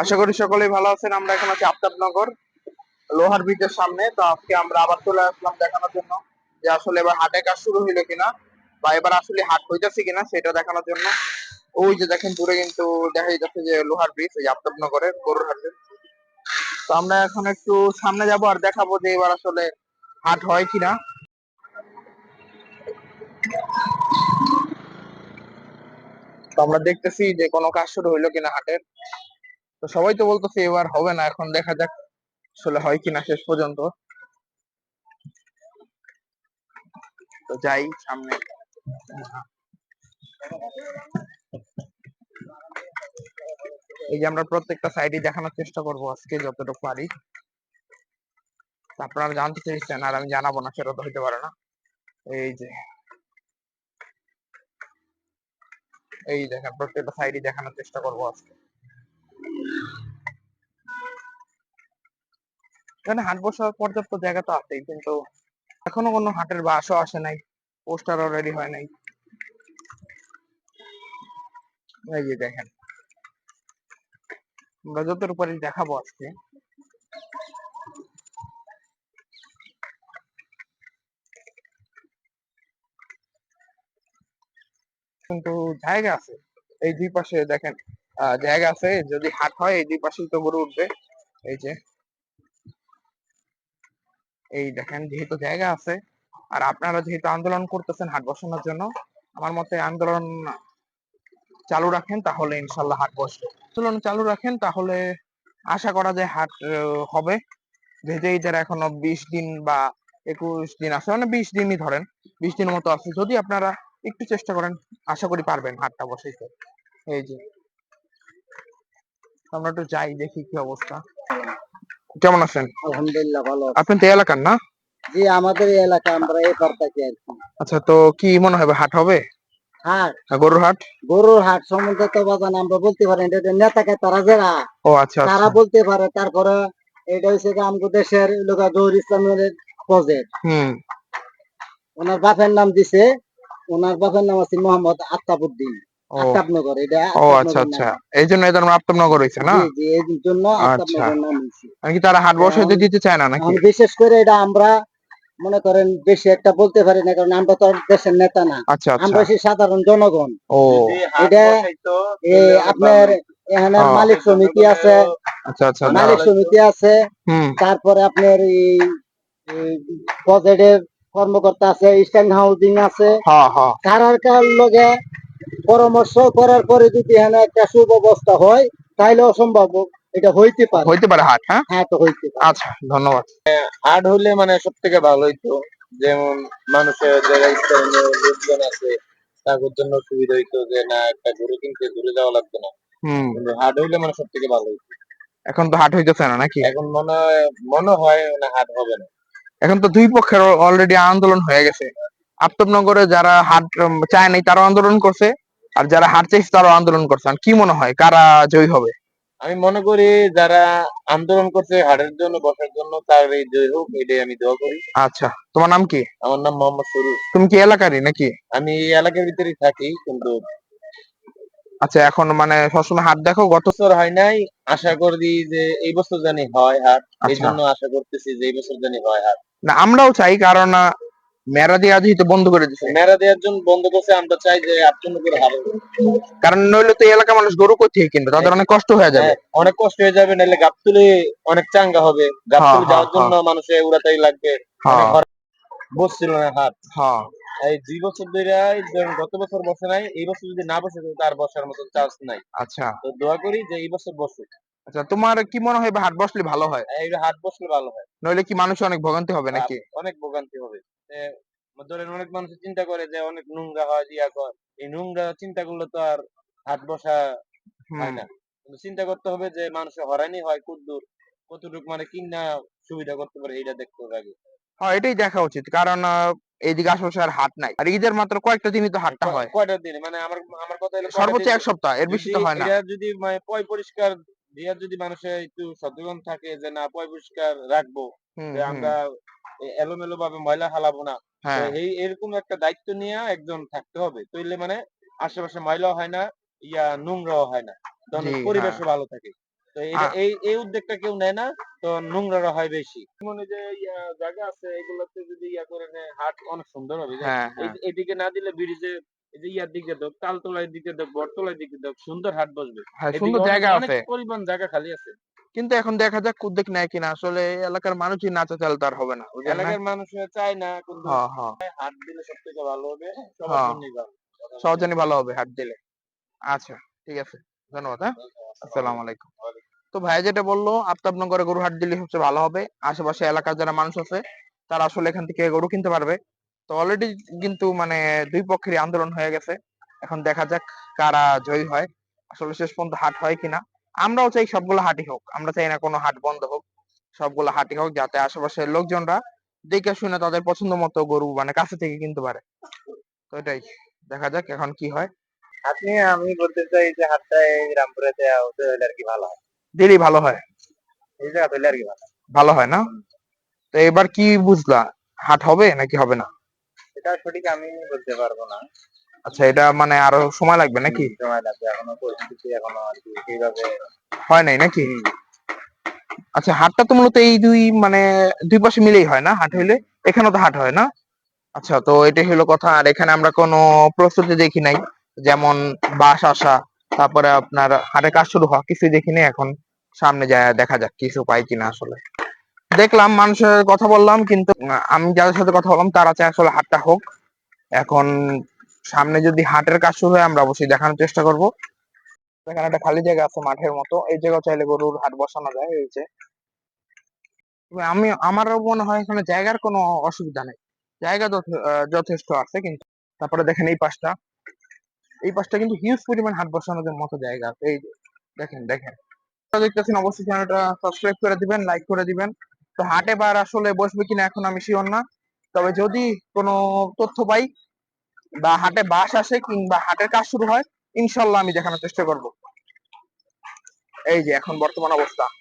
আশা করি সকলেই ভালো আছেন। আমরা এখন আছি আফতাবনগর, লোহার ব্রিজের সামনে। তো আজকে আমরা আবার চলে আসলাম দেখানোর জন্য যে আসলে এবার হাটে কাজ শুরু হইল কিনা বা এবার আসলে হাট হইতেছে কিনা সেটা দেখানোর জন্য। ওই যে দেখেন দূরে কিন্তু দেখা যাচ্ছে যে লোহার ব্রিজ, এই আফতাবনগরের গরুর হাটের তো আমরা এখন একটু সামনে যাব আর দেখাবো যে এবার আসলে হাট হয় কিনা। তো আমরা দেখতেছি যে কোনো কাজ শুরু হইল কিনা হাটের। তো সবাই তো বলতেছে এবার হবে না, এখন দেখা যাক আসলে হয় কিনা শেষ পর্যন্ত। তো যাই, সামনে। এই যে আমরা প্রত্যেকটা সাইডে দেখানোর চেষ্টা করব আজকে যতটুকু পারি। আপনারা জানতে চেয়েছেন আর আমি জানাব না, সেটা তো হইতে পারে না। এই যে। এই দেখেন, প্রত্যেকটা সাইডে দেখানোর চেষ্টা করব আজকে। এখানে হাট বসার পর্যাপ্ত জায়গা তো আছেই, কিন্তু এখনও কোনো হাটের বাসও আসে নাই পোস্টার রেডি হয় নাই। এই যে দেখেন। আমরা যতটুকু পারি দেখাবো আজকে। কিন্তু জায়গা আছে, এই দুই পাশে দেখেন। জায়গা আছে, যদি হাট হয়, এই দুই পাশেই তো গরু উঠবে। এই যে। এই দেখেন, যেহেতু জায়গা আছে, আর আপনারা যেহেতু আন্দোলন করতেছেন হাট বসানোর জন্য, আমার মতে আন্দোলন চালু রাখেন, তাহলে ইনশাল্লাহ হাট বসবে। আন্দোলন চালু রাখেন, তাহলে আশা করা যায় হাট হবে। যেহেতু ঈদের এখনও বিশ দিন বা একুশ দিন আছে মানে বিশ দিনই ধরেন, বিশ দিনের মতো আছে, যদি আপনারা একটু চেষ্টা করেন, আশা করি পারবেন হাটটা বসাইতে। এই যে। আমরা একটু যাই দেখি কি অবস্থা। কেমন আছেন? আলহামদুলিল্লাহ ভালো। আপনি তো এলাকার না? জি আমাদের এই এলাকা আমরা এই পার থাকি আর কি। আচ্ছা তো কি মনে হয় হাট হবে? হাট? হ্যাঁ, গরুর হাট? গরুর হাট সম্বন্ধে তো বাজান আমরা বলতে পারি এটা নেতাকে তারা যারা ও আচ্ছা তারা আচ্ছা বলতে পারে তারপরে এটা হচ্ছে কি আমগো দেশের লোকা জহুর ইসলামের প্রজেক্ট হুম। ওনার বাপের নাম দিছে ওনার বাপের নাম আছে মোহাম্মদ আত্তাবুদ্দিন এটা ও আচ্ছা আচ্ছা। এই জন্য এদের নাম আফতাবনগর হয়েছে না? জি এই জন্য আচ্ছা। নাম আর কি তারা হাট বসাইতে দিতে চায় না নাকি? বিশেষ করে এটা আমরা মনে করেন বেশি একটা বলতে পারি না কারণ আমরা তো দেশের নেতা না। আচ্ছা আচ্ছা। আমরা সেই সাধারণ জনগণ। ও। এটা এই আপনার এখানে হ্যাঁ। মালিক সমিতি আছে। আচ্ছা আচ্ছা। মালিক সমিতি আছে। তারপরে আপনার এই প্রজেক্টের কর্মকর্তা আছে স্ট্যান্ড হাউজিং আছে। হ্যাঁ হ্যাঁ। তারার কার লগে পরামর্শ করার পরে যদি এখানে একটা সুব্যবস্থা হয় তাইলে অসম্ভব এটা হইতে পারে। হইতে পারে হাট হ্যাঁ? হ্যাঁ তো হইতে পারে। আচ্ছা ধন্যবাদ। হাট হলে মানে সব থেকে ভালো হইতো যেমন মানুষের যারা স্থানীয় লোকজন আছে তাদের জন্য সুবিধা হইতো যে না একটা গরু কিনতে দূরে যাওয়া লাগতো না। হুম। কিন্তু হাট হইলে মানে সব থেকে ভালো হইতো। এখন তো হাট হইতেছে না নাকি? এখন মনে হয় মনে হয় না হাট হবে না। এখন তো দুই পক্ষের অলরেডি আন্দোলন হয়ে গেছে। আফতাবনগরে যারা হাট চায় নাই তারা আন্দোলন করছে। আর যারা হাট চাইছে তারাও আন্দোলন করছে। কি মনে হয় কারা জয়ী হবে? আমি মনে করি যারা আন্দোলন করছে হারের জন্য বসার জন্য তার এই জয় হোক এটাই আমি দোয়া করি। আচ্ছা তোমার নাম কি? আমার নাম মোহাম্মদ সরু তুমি কি এলাকারই নাকি? আমি এই এলাকার ভিতরেই থাকি কিন্তু আচ্ছা এখন মানে সবসময় হাট দেখো গত বছর হয় নাই আশা করি যে এই বছর জানি হয় হাট। এই আচ্ছা জন্য আশা করতেছি যে এই বছর জানি হয় হাট। না আমরাও চাই কারণ মেরা দিয়ে আজই তো বন্ধ করে দিছে। মেরা দেওয়ার জন্য বন্ধ করছে আমরা চাই যে আপনি করে হাট কারণ নইলে তো এই এলাকার মানুষ গরু কোথায় কিনবে? তাদের অনেক কষ্ট হয়ে যাবে। হ্যাঁ, অনেক কষ্ট হয়ে যাবে নাহলে গাবতুলি অনেক চাঙ্গা হবে। গাবতুলি হ্যাঁ, যাওয়ার হ্যাঁ, জন্য মানুষের উড়াতাই লাগবে। হ্যাঁ। বসছিল না হাট। হ্যাঁ। এই দুই বছর ধরে গত বছর বসে নাই এই বছর যদি না বসে তো তার বসার মতো চান্স নাই। আচ্ছা। তো দোয়া করি যে এই বছর বসে আচ্ছা তোমার কি মনে হয় হাট বসলে ভালো হয়? এই হাট বসলে ভালো হয়। নইলে কি মানুষ অনেক ভোগান্তি হবে নাকি? অনেক ভোগান্তি হবে। ধরেন অনেক মানুষ চিন্তা করে যে অনেক নোংরা হয় ইয়া কর। এই নোংরা চিন্তা করলে তো আর হাট বসা হয় না। কিন্তু চিন্তা করতে হবে যে মানুষের হরানি হয় কতদূর কতটুকু মানে কিনা সুবিধা করতে পারে এটা দেখতে হবে আগে। হ্যাঁ এটাই দেখা উচিত। কারণ এইদিকে আশেপাশে আর হাট নাই। আর ঈদের মাত্র কয়েকটা দিনই তো হাটটা হয়। কয়টা দিন? মানে আমার আমার কথা হলো সর্বোচ্চ এক সপ্তাহ এর বেশি তো যদি হয় না। এটা যদি মানে পয় পরিষ্কার দিয়া যদি মানুষের একটু সচেতন থাকে যে না পয় পরিষ্কার রাখব আমরা এলোমেলো ভাবে ময়লা হালাবো না। হ্যাঁ। এই এরকম একটা দায়িত্ব নিয়ে একজন থাকতে হবে। তৈলে মানে আশেপাশে ময়লা হয় না ইয়া নোংরাও হয় না। তখন হ্যাঁ। পরিবেশও ভালো থাকে। তো এই এই উদ্যোগটা কেউ নেয় না তো নোংরাটা হয় বেশি। মনে যে ইয়া জায়গা আছে এগুলোতে যদি ইয়া করে নেয় হাট অনেক সুন্দর হবে হ্যাঁ এদিকে না দিলে ব্রিজে এই যে ইয়ার দিকে দেখ তালতলার দিকে দেখ বটতলার দিকে দেখ সুন্দর হাট বসবে। সুন্দর জায়গা আছে। পরিমাণ জায়গা খালি আছে। কিন্তু এখন দেখা যাক উদ্যোগ নেয় কিনা। আসলে এলাকার মানুষই না চাইলে তার হবে না এলাকার মানুষরা চায় না কিন্তু হ্যাঁ হ্যাঁ। হাট দিলে সব থেকে ভালো হবে সবার হ্যাঁ। ভালো। হবে হাট দিলে। আচ্ছা ঠিক আছে ধন্যবাদ হ্যাঁ? আসসালামু আলাইকুম। তো ভাই যেটা বলল আফতাবনগরে গরু হাট দিলে সবচেয়ে ভালো হবে। আশেপাশে এলাকার যারা মানুষ আছে তারা আসলে এখান থেকে গরু কিনতে পারবে। তো অলরেডি কিন্তু মানে দুই পক্ষেরই আন্দোলন হয়ে গেছে। এখন দেখা যাক কারা জয়ী হয়। আসলে শেষ পর্যন্ত হাট হয় কিনা। আমরাও চাই সবগুলো হাটই হোক। আমরা চাই না কোনো হাট বন্ধ হোক সবগুলো হাটই হোক যাতে আশেপাশের লোকজনরা দেখে শুনে তাদের পছন্দ মতো গরু মানে কাছে থেকে কিনতে পারে। তো এটাই দেখা যাক এখন কি হয়। আপনি আমি বলতে চাই যে হাটটা এই রামপুরে দেওয়া হতে হলে আর কি ভালো হয়। দিলেই ভালো হয়। এই জায়গা হলে আর কি ভালো ভালো হয় না? তো এবার কি বুঝলা হাট হবে নাকি হবে না? এটা সঠিক আমি বলতে পারব না। আচ্ছা এটা মানে আরও সময় লাগবে নাকি? সময় লাগবে এখনও পরিস্থিতি এখনও আর কি সেইভাবে হয় নাই নাকি? আচ্ছা হাটটা তো মূলত এই দুই মানে দুই পাশে মিলেই হয় না হাট হইলে? এখানেও তো হাট হয় না? আচ্ছা তো এটাই হলো কথা আর এখানে আমরা কোনো প্রস্তুতি দেখি নাই যেমন বাস আসা তারপরে আপনার হাটে কাজ শুরু হওয়া কিছুই দেখি নাই এখন সামনে যায় দেখা যাক কিছু পাই কিনা আসলে। দেখলাম মানুষের কথা বললাম কিন্তু আমি যাদের সাথে কথা বললাম তারা চায় আসলে হাটটা হোক এখন সামনে যদি হাটের কাজ শুরু হয়, আমরা অবশ্যই দেখানোর চেষ্টা করব। এখানে একটা খালি জায়গা আছে মাঠের মতো। এই জায়গা চাইলে গরুর হাট বসানো যায়, এই যে। আমি, আমারও মনে হয় এখানে জায়গার কোনো অসুবিধা নেই। জায়গা যথেষ্ট আছে, কিন্তু তারপরে দেখেন এই পাশটা। এই পাশটা কিন্তু হিউজ পরিমাণ হাট বসানোর মতো জায়গা। আছে এই দেখেন দেখেন। দেখতেছেন, অবশ্যই চ্যানেলটা সাবস্ক্রাইব করে দিবেন লাইক করে দিবেন। তো হাটে বার আসলে বসবে কিনা এখন আমি শিওর না। তবে যদি কোনো তথ্য পাই বা হাটে বাস আসে কিংবা হাটের কাজ শুরু হয়, ইনশাল্লাহ আমি দেখানোর চেষ্টা করব। এই যে, এখন বর্তমান অবস্থা।